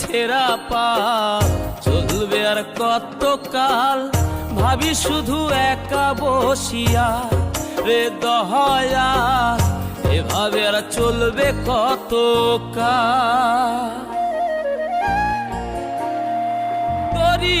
ছেঁড়া পা। চলবে আর কত কাল ভাবি শুধু একা বসিয়া রে দহয়া। এভাবে আর চলবে কত কাল তরি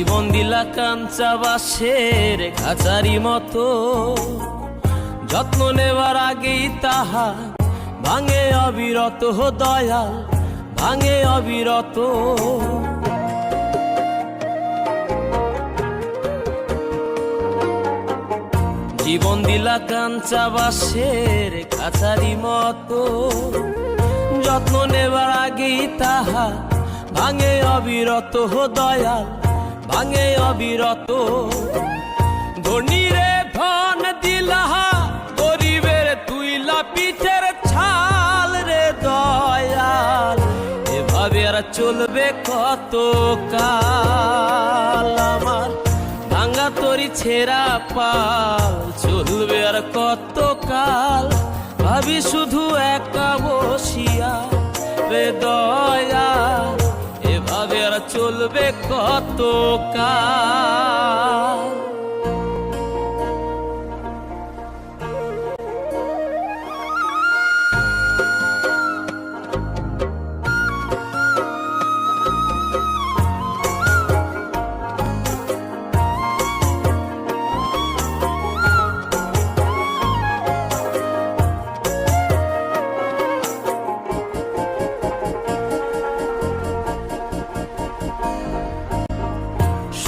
জীবন দিলা কাঞ্চা বাসের খাঁচারি মতো। যত্ন নেবার আগেই তাহা ভাঙে অবিরত দয়াল, ভাঙে অবিরত। জীবন দিলা কাঞ্চা বাসের খাঁচারি মতো। যত্ন নেবার আগেই তাহা ভাঙে অবিরত দয়াল ভাঙে অবিরত। ধনীরে ধন দিলাহা, গরিবের তুইলা পিঠের ছাল রে দয়াল। এভাবে আর চলবে কত কাল? আমার ভাঙ্গা তরি ছেঁড়া পাল, চলবে আর কত কাল? ভাবি শুধু একা কত কাল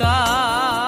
কাল